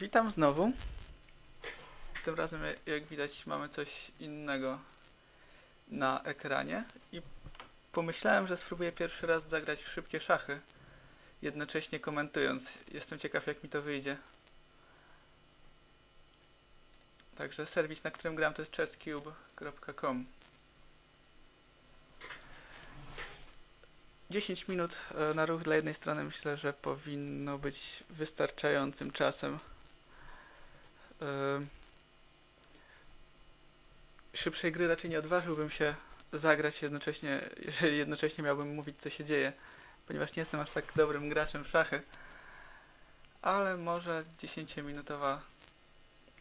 Witam znowu. Tym razem, jak widać, mamy coś innego na ekranie i pomyślałem, że spróbuję pierwszy raz zagrać w szybkie szachy, jednocześnie komentując. Jestem ciekaw, jak mi to wyjdzie. Także serwis, na którym gram, to jest chesscube.com. 10 minut e, na ruch dla jednej strony myślę, że powinno być wystarczającym czasem. E, Szybszej gry raczej nie odważyłbym się zagrać jednocześnie, jeżeli jednocześnie miałbym mówić co się dzieje, ponieważ nie jestem aż tak dobrym graczem w szachy. Ale może 10-minutowa,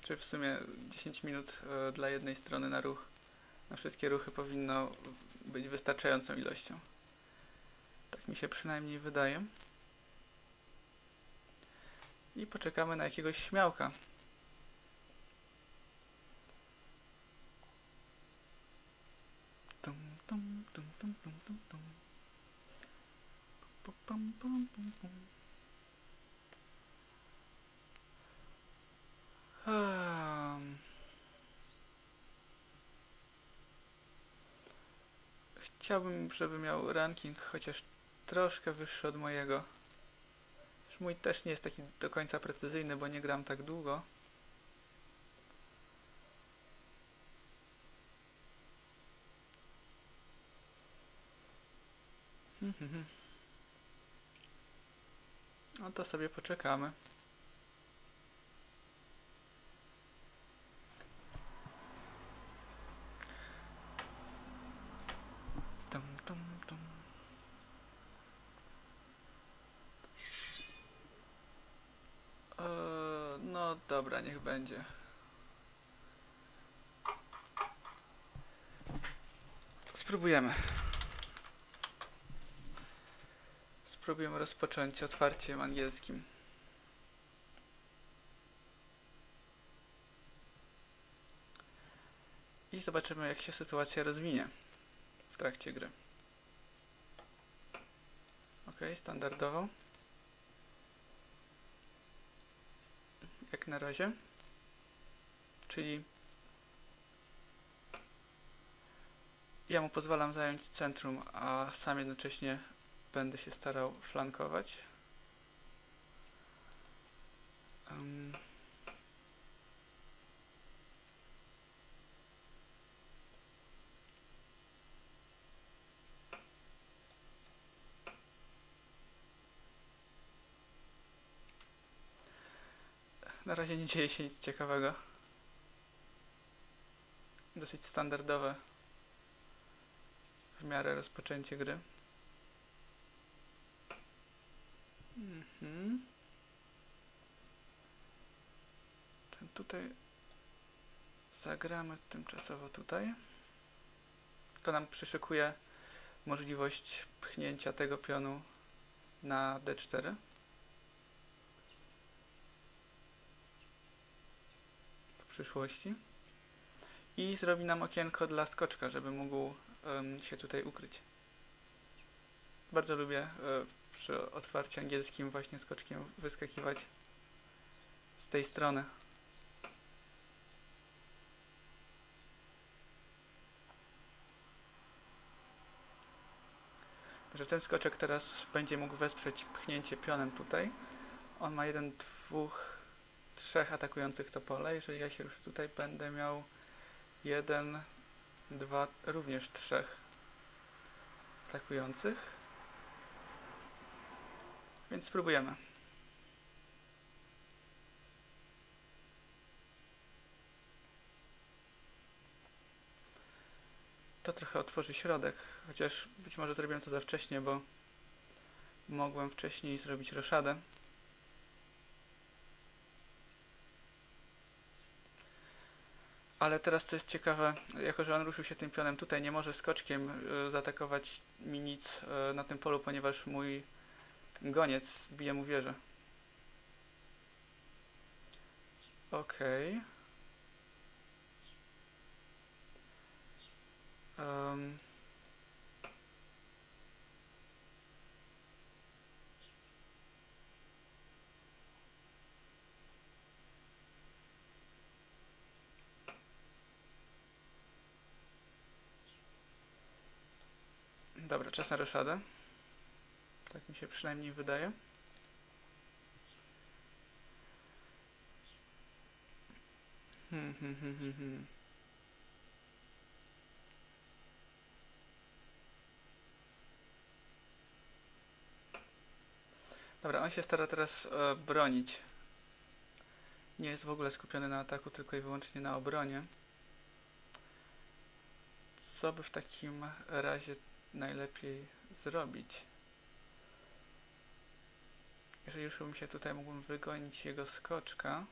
czy w sumie 10 minut e, dla jednej strony na ruch, na wszystkie ruchy powinno być wystarczającą ilością. Tak mi się przynajmniej wydaje. I poczekamy na jakiegoś śmiałka. Chciałbym, żeby miał ranking chociaż troszkę wyższy od mojego. Już mój też nie jest taki do końca precyzyjny, bo nie gram tak długo. No to sobie poczekamy. Spróbujemy. Spróbujemy rozpocząć otwarciem angielskim. I zobaczymy, jak się sytuacja rozwinie w trakcie gry. Ok, standardowo. Jak na razie. Czyli ja mu pozwalam zająć centrum, a sam jednocześnie będę się starał flankować. Em, Na razie nie dzieje się nic ciekawego. Dosyć standardowe w miarę rozpoczęcie gry. Mhm. Ten tutaj zagramy tymczasowo tutaj. To nam przyszykuje możliwość pchnięcia tego pionu na D4. W przyszłości. I zrobi nam okienko dla skoczka, żeby mógł się tutaj ukryć. Bardzo lubię e, przy otwarciu angielskim właśnie skoczkiem wyskakiwać z tej strony. Że ten skoczek teraz będzie mógł wesprzeć pchnięcie pionem tutaj. On ma jeden, dwóch, trzech atakujących to pole. Jeżeli ja się ruszę tutaj, będę miał jeden, dwa, również trzech atakujących. Więc spróbujemy. To trochę otworzy środek, chociaż być może zrobiłem to za wcześnie, bo mogłem wcześniej zrobić roszadę. Ale teraz co jest ciekawe, jako że on ruszył się tym pionem tutaj, nie może skoczkiem y, zaatakować mi nic y, na tym polu, ponieważ mój Goniec bije mu wieżę. Okej. Em, Dobra, czas na roszadę. Tak mi się przynajmniej wydaje. Hmm, hmm, hmm. Dobra, on się stara teraz e, bronić. Nie jest w ogóle skupiony na ataku, tylko i wyłącznie na obronie. Co by w takim razie najlepiej zrobić? Jeżeli już bym się tutaj mógłbym wygonić jego skoczka.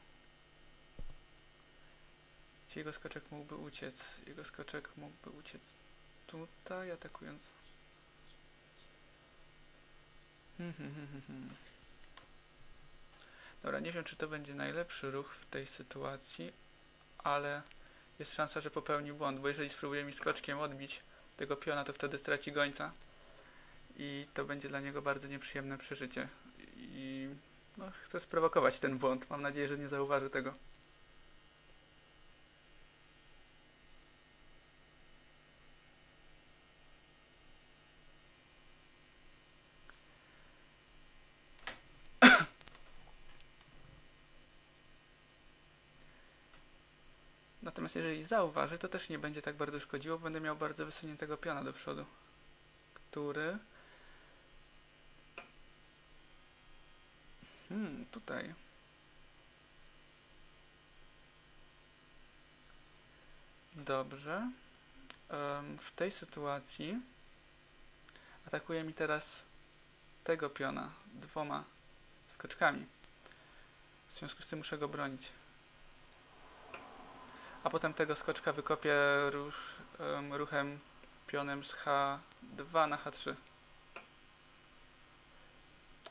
Gdzie jego skoczek mógłby uciec? Jego skoczek mógłby uciec tutaj, atakując. Hmm, hmm, hmm. Dobra, nie wiem czy to będzie najlepszy ruch w tej sytuacji, ale jest szansa, że popełni błąd, bo jeżeli spróbuje mi skoczkiem odbić tego piona, to wtedy straci gońca i to będzie dla niego bardzo nieprzyjemne przeżycie. I no, chcę sprowokować ten błąd. Mam nadzieję, że nie zauważy tego. Jeżeli zauważy, to też nie będzie tak bardzo szkodziło, bo będę miał bardzo wysuniętego piona do przodu, który... Hmm, tutaj. Dobrze. W tej sytuacji atakuje mi teraz tego piona dwoma skoczkami. W związku z tym muszę go bronić a potem tego skoczka wykopię ruch, um, ruchem pionem z H2 na H3.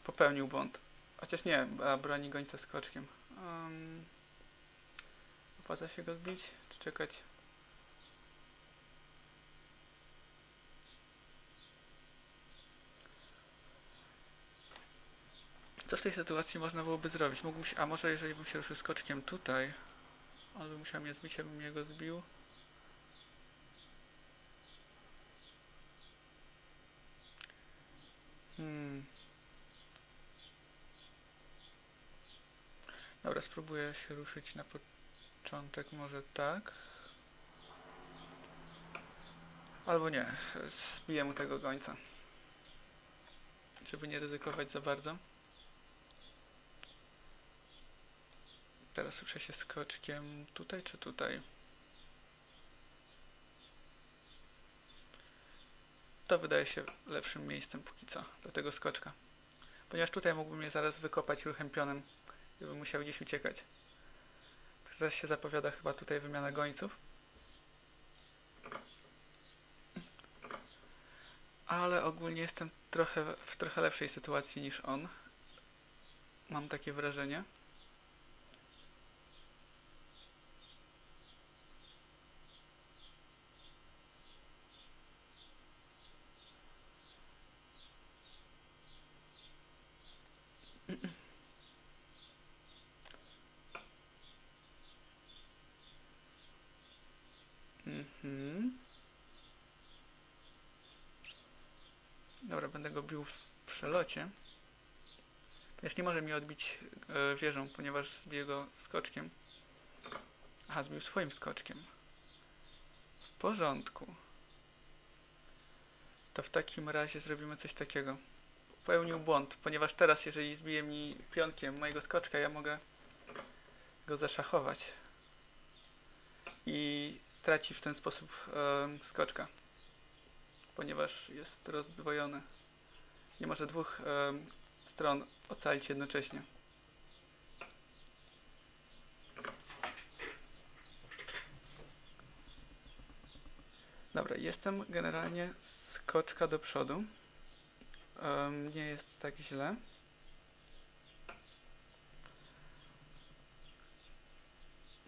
Popełnił błąd. Chociaż nie, a broni gońca skoczkiem. Um, opłaca się go zbić, czy czekać? Co w tej sytuacji można byłoby zrobić? A może jeżeli bym się ruszył skoczkiem tutaj, on by musiał mnie zbić, abym jego zbił. Hmm. Dobra, spróbuję się ruszyć na początek, może tak. Albo nie, zbiję mu tego gońca. Żeby nie ryzykować za bardzo. Teraz ruszę się skoczkiem tutaj czy tutaj? To wydaje się lepszym miejscem póki co do tego skoczka. Ponieważ tutaj mógłbym je zaraz wykopać ruchem pionem i bym musiał gdzieś uciekać. Teraz się zapowiada chyba tutaj wymiana gońców. Ale ogólnie jestem trochę w trochę lepszej sytuacji niż on. Mam takie wrażenie. Mhm. Dobra, będę go bił w przelocie. Ponieważ nie może mi odbić e, wieżą, ponieważ zbiję go skoczkiem. Aha, zbił swoim skoczkiem. W porządku. To w takim razie zrobimy coś takiego. Popełnił błąd, ponieważ teraz jeżeli zbije mi pionkiem mojego skoczka, ja mogę go zaszachować. I traci w ten sposób um, skoczka, ponieważ jest rozdwojony. Nie może dwóch um, stron ocalić jednocześnie. Dobra, jestem generalnie skoczka do przodu. Um, nie jest tak źle.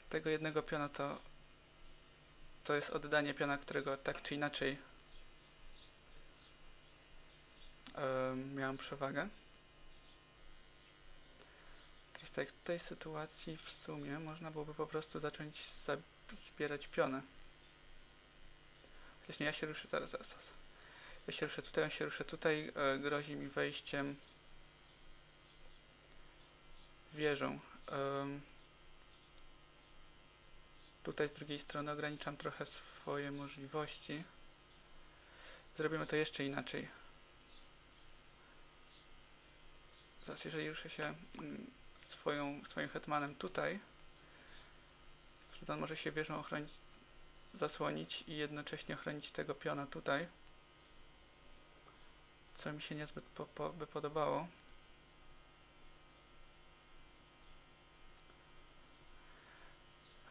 Tego jednego piona to to jest oddanie piona, którego tak czy inaczej miałem przewagę. Teraz tak, w tej sytuacji w sumie można byłoby po prostu zacząć zbierać piony. Chociaż nie, ja się ruszę zaraz, zaraz, zaraz. Ja się ruszę tutaj, on się ruszę tutaj, e, grozi mi wejściem wieżą. Em, tutaj z drugiej strony ograniczam trochę swoje możliwości. Zrobimy to jeszcze inaczej. Teraz jeżeli ruszę się mm, swoją, swoim hetmanem tutaj, on może się wieżą ochronić, zasłonić i jednocześnie ochronić tego piona tutaj, co mi się niezbyt po, po, by podobało.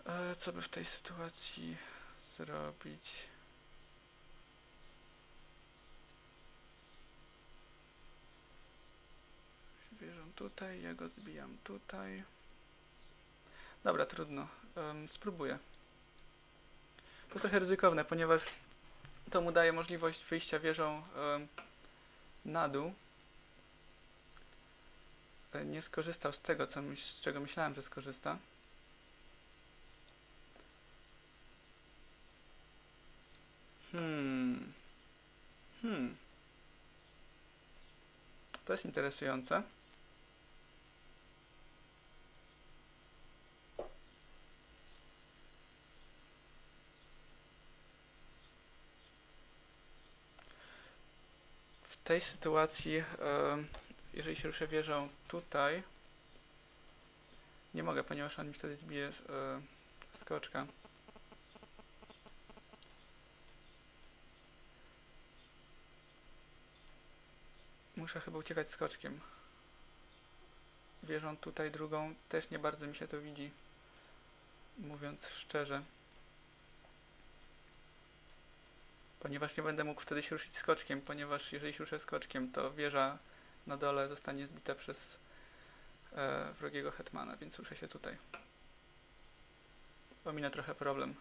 E, co by w tej sytuacji zrobić? Tutaj, ja go zbijam tutaj. Dobra, trudno. Em, spróbuję. To trochę ryzykowne, ponieważ to mu daje możliwość wyjścia wieżą em, na dół. E, Nie skorzystał z tego, co z czego myślałem, że skorzysta. Hmm. Hmm. To jest interesujące. Tej sytuacji, em, jeżeli się ruszę wieżą tutaj, nie mogę, ponieważ on mi wtedy zbije e, skoczka. Muszę chyba uciekać skoczkiem. Wieżą tutaj drugą też nie bardzo mi się to widzi. Mówiąc szczerze. Ponieważ nie będę mógł wtedy się ruszyć skoczkiem, ponieważ jeżeli się ruszę skoczkiem, to wieża na dole zostanie zbita przez e, wrogiego hetmana, więc ruszę się tutaj. Pominę trochę problem.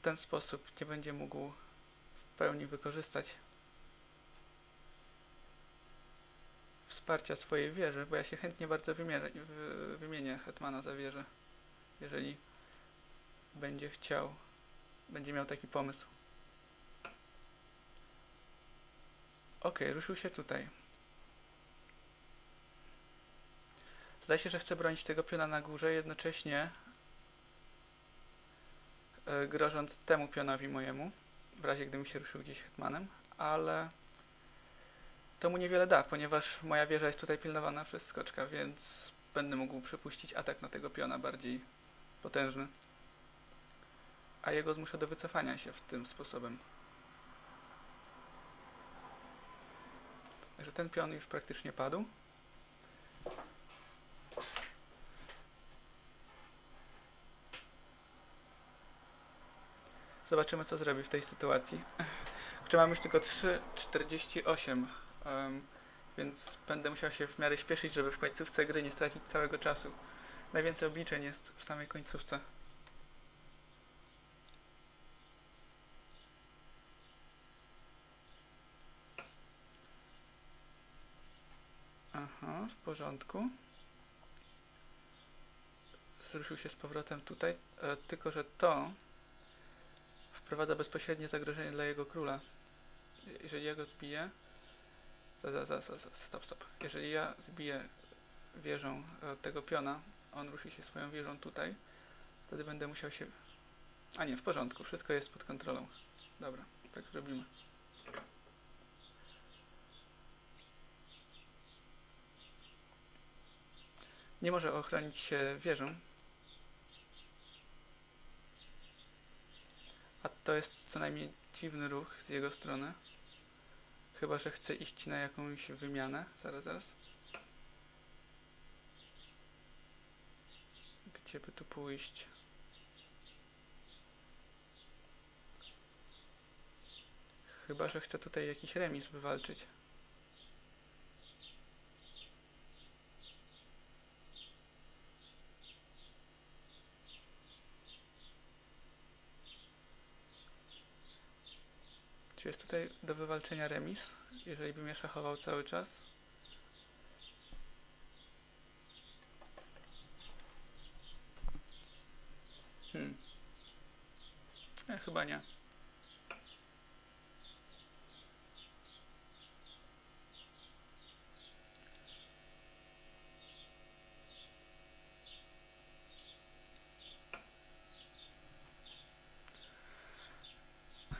W ten sposób nie będzie mógł w pełni wykorzystać wsparcia swojej wieży, bo ja się chętnie bardzo wymienię, wy- wymienię hetmana za wieżę, jeżeli będzie chciał, będzie miał taki pomysł. Ok, ruszył się tutaj. Zdaje się, że chce bronić tego piona na górze, jednocześnie e, grożąc temu pionowi mojemu, w razie gdybym się ruszył gdzieś hetmanem, ale to mu niewiele da, ponieważ moja wieża jest tutaj pilnowana przez skoczka, więc będę mógł przypuścić atak na tego piona bardziej potężny. A jego zmuszę do wycofania się w tym sposobem. Także ten pion już praktycznie padł. Zobaczymy co zrobi w tej sytuacji. Czy mam już tylko 3,48, um, więc będę musiał się w miarę śpieszyć, żeby w końcówce gry nie stracić całego czasu. Najwięcej obliczeń jest w samej końcówce. Aha, w porządku. Zruszył się z powrotem tutaj, e, tylko że to wprowadza bezpośrednie zagrożenie dla jego króla. Jeżeli ja go zbiję, za, za, za, stop, stop. Jeżeli ja zbiję wieżą e, tego piona, on ruszy się swoją wieżą tutaj, wtedy będę musiał się... A nie, w porządku, wszystko jest pod kontrolą. Dobra, tak zrobimy. Nie może ochronić się wieżą, A to jest co najmniej dziwny ruch z jego strony. Chyba, że chce iść na jakąś wymianę. Zaraz, zaraz. Gdzie by tu pójść? Chyba, że chce tutaj jakiś remis wywalczyć. Czy jest tutaj do wywalczenia remis, jeżeli bym je szachował cały czas? Hmm. E, chyba nie.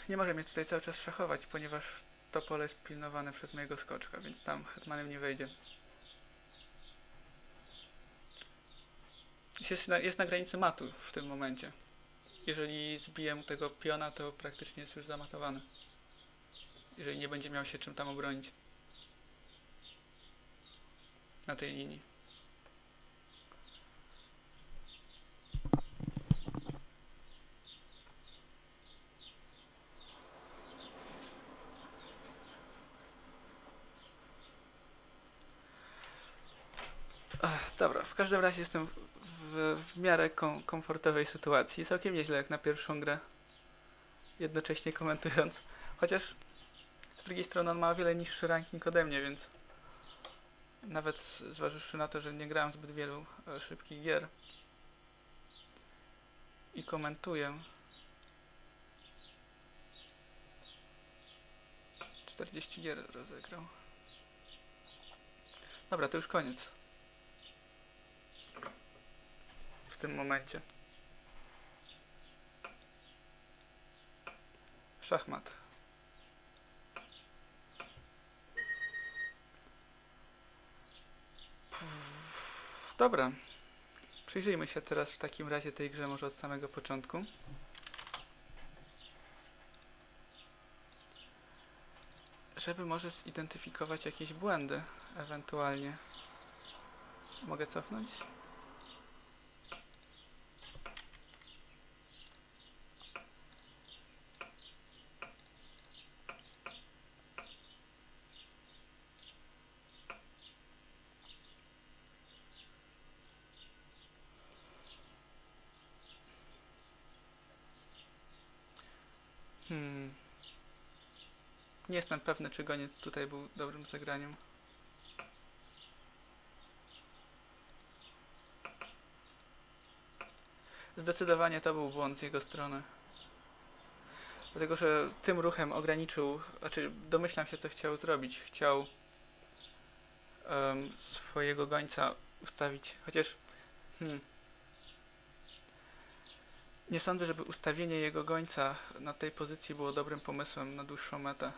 Nie może mnie tutaj cały czas szachować, ponieważ to pole jest pilnowane przez mojego skoczka, więc tam hetmanem nie wejdzie. Jest na, jest na granicy matu w tym momencie. Jeżeli zbiję tego piona, to praktycznie jest już zamatowany. Jeżeli nie będzie miał się czym tam obronić. Na tej linii. Ach, dobra, w każdym razie jestem w, w miarę kom, komfortowej sytuacji. Całkiem nieźle jak na pierwszą grę. Jednocześnie komentując. Chociaż z drugiej strony on ma o wiele niższy ranking ode mnie, więc nawet zważywszy na to, że nie grałem zbyt wielu e, szybkich gier i komentuję 40 gier rozegrał. Dobra, to już koniec. W tym momencie. Szachmat. Dobra. Przyjrzyjmy się teraz w takim razie tej grze może od samego początku. Żeby może zidentyfikować jakieś błędy ewentualnie. Mogę cofnąć? Hmm. Nie jestem pewny, czy goniec tutaj był dobrym zagraniem. Zdecydowanie to był błąd z jego strony. Dlatego, że tym ruchem ograniczył, znaczy domyślam się, co chciał zrobić. Chciał em, swojego gońca ustawić, chociaż hmm, nie sądzę, żeby ustawienie jego gońca na tej pozycji było dobrym pomysłem na dłuższą metę.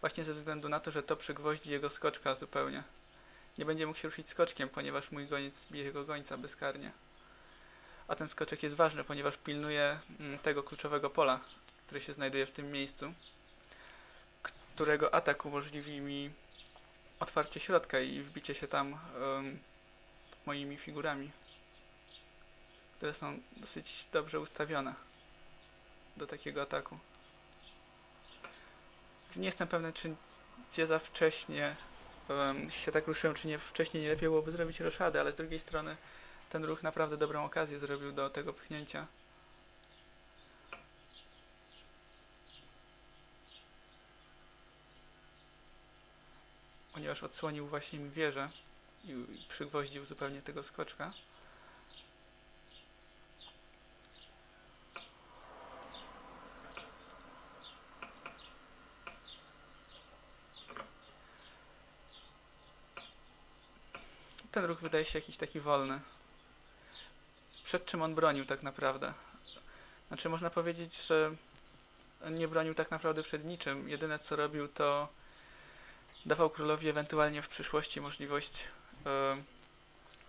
Właśnie ze względu na to, że to przygwoździ jego skoczka zupełnie. Nie będzie mógł się ruszyć skoczkiem, ponieważ mój goniec bije jego gońca bezkarnie. A ten skoczek jest ważny, ponieważ pilnuje mm, tego kluczowego pola, które się znajduje w tym miejscu, którego atak umożliwi mi otwarcie środka i wbicie się tam em, moimi figurami które są dosyć dobrze ustawione do takiego ataku. Nie jestem pewny, czy gdzie za wcześnie um, się tak ruszyłem, czy nie wcześniej nie lepiej byłoby zrobić roszadę, ale z drugiej strony ten ruch naprawdę dobrą okazję zrobił do tego pchnięcia. Ponieważ odsłonił właśnie mi wieżę i, przygwoździł zupełnie tego skoczka. Ten ruch wydaje się jakiś taki wolny. Przed czym on bronił tak naprawdę? Znaczy można powiedzieć, że nie bronił tak naprawdę przed niczym. Jedyne co robił to dawał królowi ewentualnie w przyszłości możliwość e,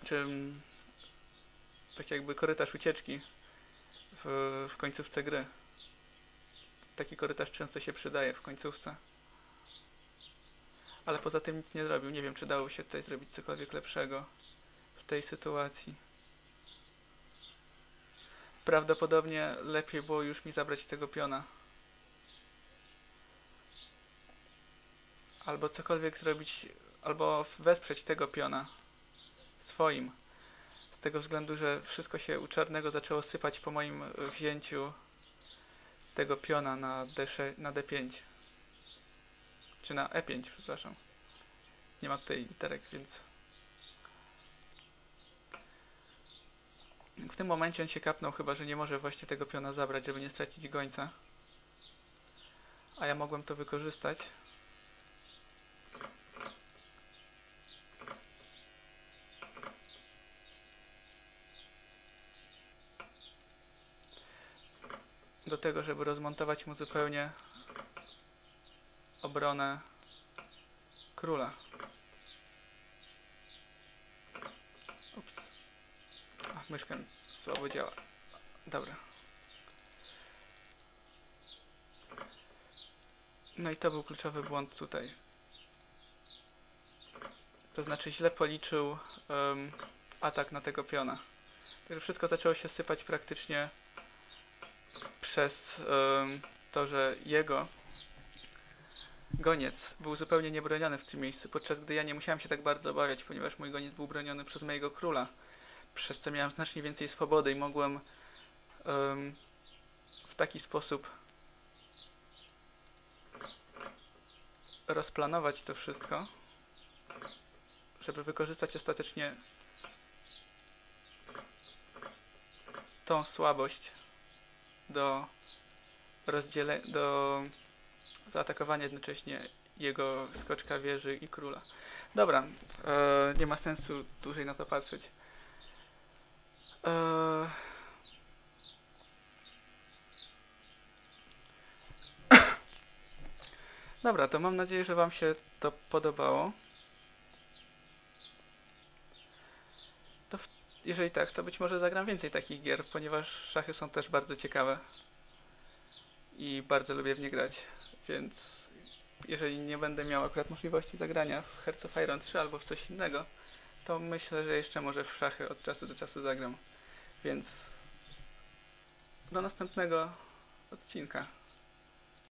czy mm, tak jakby korytarz ucieczki w, w końcówce gry. Taki korytarz często się przydaje w końcówce. Ale poza tym nic nie zrobił. Nie wiem, czy dało się tutaj zrobić cokolwiek lepszego w tej sytuacji. Prawdopodobnie lepiej było już mi zabrać tego piona. Albo cokolwiek zrobić, albo wesprzeć tego piona swoim. Z tego względu, że wszystko się u czarnego zaczęło sypać po moim wzięciu tego piona na, D6, na D5. Czy na E5, przepraszam. Nie ma tutaj literek, więc... W tym momencie on się kapnął, chyba że nie może właśnie tego piona zabrać, żeby nie stracić gońca. A ja mogłem to wykorzystać. do tego, żeby rozmontować mu zupełnie obronę króla. Ups. A, myszka słabo działa. Dobra. No i to był kluczowy błąd tutaj. To znaczy źle policzył em, atak na tego piona. Także wszystko zaczęło się sypać praktycznie przez em, to, że jego goniec był zupełnie niebroniony w tym miejscu, podczas gdy ja nie musiałem się tak bardzo obawiać, ponieważ mój goniec był broniony przez mojego króla, przez co miałem znacznie więcej swobody i mogłem em, w taki sposób rozplanować to wszystko, żeby wykorzystać ostatecznie tą słabość do rozdzielenia, do zaatakowania jednocześnie jego skoczka wieży i króla. Dobra, e, nie ma sensu dłużej na to patrzeć. E, Dobra, to mam nadzieję, że Wam się to podobało. To w, jeżeli tak, to być może zagram więcej takich gier, ponieważ szachy są też bardzo ciekawe i bardzo lubię w nie grać, więc jeżeli nie będę miał akurat możliwości zagrania w Hearts of Iron 3 albo w coś innego, to myślę, że jeszcze może w szachy od czasu do czasu zagram. Więc do następnego odcinka.